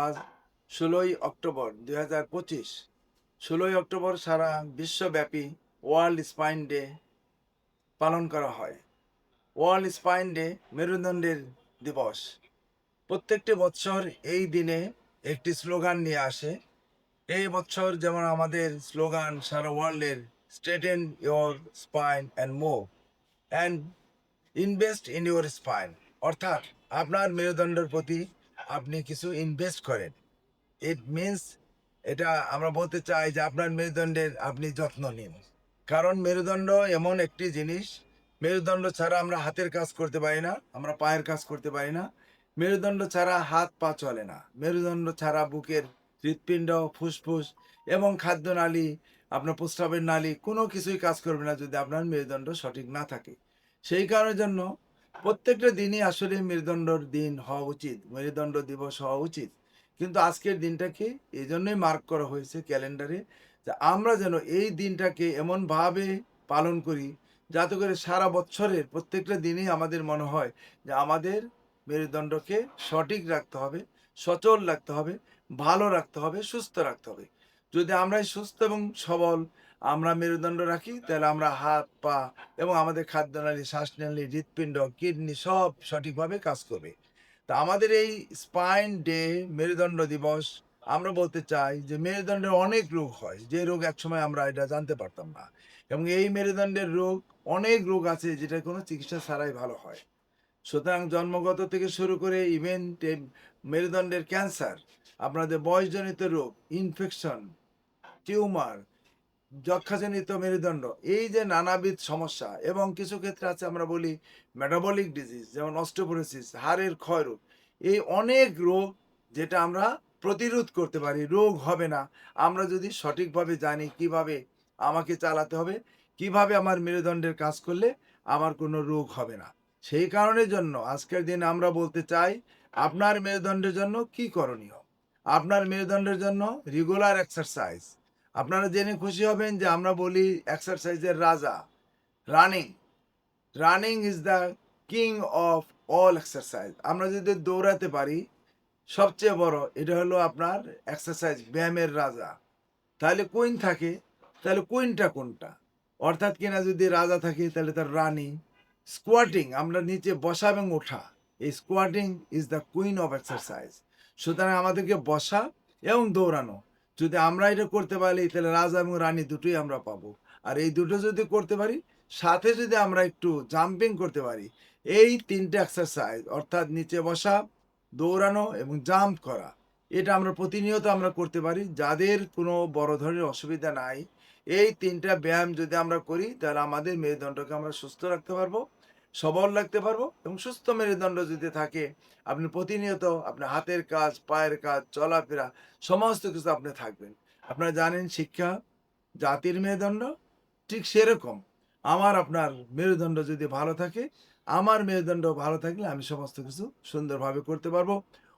আজ ষোলোই অক্টোবর দুই হাজার পঁচিশ। ষোলোই অক্টোবর সারা বিশ্বব্যাপী ওয়ার্ল্ড স্পাইন ডে পালন করা হয়। ওয়ার্ল্ড স্পাইন ডে মেরুদণ্ডের দিবস। প্রত্যেকটি বছর এই দিনে একটি স্লোগান নিয়ে আসে। এই বছর যেমন আমাদের স্লোগান, সারা ওয়ার্ল্ডের straighten your spine and move and invest in your spine. অর্থাৎ আপনার মেরুদণ্ডের প্রতি আপনি কিছু ইনভেস্ট করেন। ইট মিনস এটা আমরা বলতে চাই যে আপনার মেরুদণ্ডের আপনি যত্ন নিন। কারণ মেরুদণ্ড এমন একটি জিনিস, মেরুদণ্ড ছাড়া আমরা হাতের কাজ করতে পারি না, আমরা পায়ের কাজ করতে পারি না। মেরুদণ্ড ছাড়া হাত পা চলে না। মেরুদণ্ড ছাড়া বুকের হৃৎপিণ্ড, ফুসফুস এবং খাদ্যনালী, আপনার প্রস্রাবের নালী, কোনো কিছুই কাজ করবে না যদি আপনার মেরুদণ্ড সঠিক না থাকে। সেই কারণের জন্য প্রত্যেকটা দিনই আসলে মেরুদণ্ডর দিন হওয়া উচিত, মেরুদণ্ড দিবস হওয়া উচিত। কিন্তু আজকের দিনটাকে এই জন্যই মার্ক করা হয়েছে ক্যালেন্ডারে যে আমরা যেন এই দিনটাকে এমনভাবে পালন করি যাতে করে সারা বছরের প্রত্যেকটা দিনই আমাদের মনে হয় যে আমাদের মেরুদণ্ডকে সঠিক রাখতে হবে, সচল রাখতে হবে, ভালো রাখতে হবে, সুস্থ রাখতে হবে। যদি আমরা সুস্থ এবং সবল আমরা মেরুদণ্ড রাখি, তাহলে আমরা হাত, পা এবং আমাদের খাদ্যনালী, শ্বাসনালী, হৃৎপিণ্ড, কিডনি সব সঠিকভাবে কাজ করবে। তা আমাদের এই স্পাইন ডে মেরুদণ্ড দিবস, আমরা বলতে চাই যে মেরুদণ্ডের অনেক রোগ হয়, যে রোগ একসময় আমরা এটা জানতে পারতাম না। এবং এই মেরুদণ্ডের রোগ, অনেক রোগ আছে যেটা কোনো চিকিৎসা ছাড়াই ভালো হয়। সুতরাং জন্মগত থেকে শুরু করে ইভেন মেরুদণ্ডের ক্যান্সার, আপনাদের বয়সজনিত রোগ ইনফেকশন টিউমার যক্ষাজনিত মেরুদণ্ড। এই যে নানাবিধ সমস্যা এবং কিছু ক্ষেত্রে আছে আমরা বলি মেটাবলিক ডিজিজ যেমন অস্টোপোরোসিস হাড়ের ক্ষয়রোগ। এই অনেক রোগ যেটা আমরা প্রতিরোধ করতে পারি, রোগ হবে না। আমরা যদি সঠিকভাবে জানি কীভাবে আমাকে চালাতে হবে, কীভাবে আমার মেরুদণ্ডের কাজ করলে আমার কোনো রোগ হবে না। সেই কারণের জন্য আজকের দিন আমরা বলতে চাই, আপনার মেরুদণ্ডের জন্য কি করণীয়? আপনার মেরুদণ্ডের জন্য রেগুলার এক্সারসাইজ আপনারা জেনে খুশি হবেন যে আমরা বলি এক্সারসাইজের রাজা, running. Running is the king of all exercise. আমরা যদি দৌড়াতে পারি, সবচেয়ে বড় এটা হলো আপনার এক্সারসাইজ, ব্যায়ামের রাজা। তাহলে কুইন থাকে, তাহলে কুইনটা কোনটা? অর্থাৎ কিনা যদি রাজা থাকে, তাহলে তার রানী। স্কোয়াটিং, আমরা নিচে বসা এবং ওঠা। এই squatting is the queen of exercise. সুতরাং আমাদেরকে বসা এবং দৌড়ানো। যদি আমরা এটা করতে পারি, তাহলে রাজা এবং রানী দুটোই আমরা পাবো। আর এই দুটো যদি করতে পারি, সাথে যদি আমরা একটু জাম্পিং করতে পারি, এই তিনটে এক্সারসাইজ অর্থাৎ নিচে বসা, দৌড়ানো এবং জাম্প করা, এটা আমরা প্রতিনিয়ত আমরা করতে পারি। যাদের কোনো বড় ধরনের অসুবিধা নাই, এই তিনটা ব্যায়াম যদি আমরা করি, তাহলে আমাদের মেরুদণ্ডকে আমরা সুস্থ রাখতে পারব। সবল রাখতে পারব এবং সুস্থ মেরুদণ্ড যদি থাকে, আপনি প্রতিনিয়ত আপনার হাতের কাজ, পায়ের কাজ, চলাফেরা, সমস্ত কিছু আপনি থাকবেন। আপনারা জানেন শিক্ষা জাতির মেরুদণ্ড? ঠিক সেরকম। আমার, আপনার মেরুদণ্ড যদি ভালো থাকে, আমার মেরুদণ্ড ভালো থাকলে আমি সমস্ত কিছু সুন্দরভাবে করতে পারব।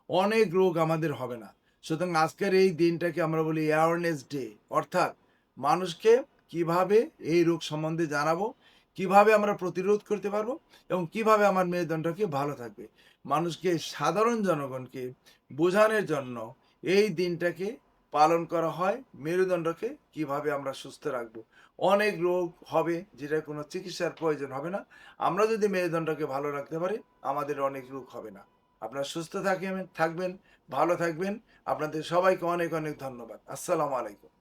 অনেক রোগ আমাদের হবে না। সুতরাং আজকের এই দিনটাকে আমরা বলি অ্যাওয়ারনেস ডে অর্থাৎ মানুষকে কীভাবে এই রোগ সম্বন্ধে জানাব কীভাবে আমরা প্রতিরোধ করতে পারব এবং কীভাবে আমার মেরুদণ্ডকে ভালো থাকবে? মানুষকে, সাধারণ জনগণকে বোঝানোর জন্য এই দিনটাকে পালন করা হয়। মেরুদণ্ডকে কীভাবে আমরা সুস্থ রাখব? অনেক রোগ হবে যেটা কোনো চিকিৎসার প্রয়োজন হবে না। আমরা যদি মেরুদণ্ডকে ভালো রাখতে পারি, আমাদের অনেক রোগ হবে না। আপনারা সুস্থ থাকবেন থাকবেন, ভালো থাকবেন। আপনাদের সবাইকে অনেক অনেক ধন্যবাদ। আসসালামু আলাইকুম।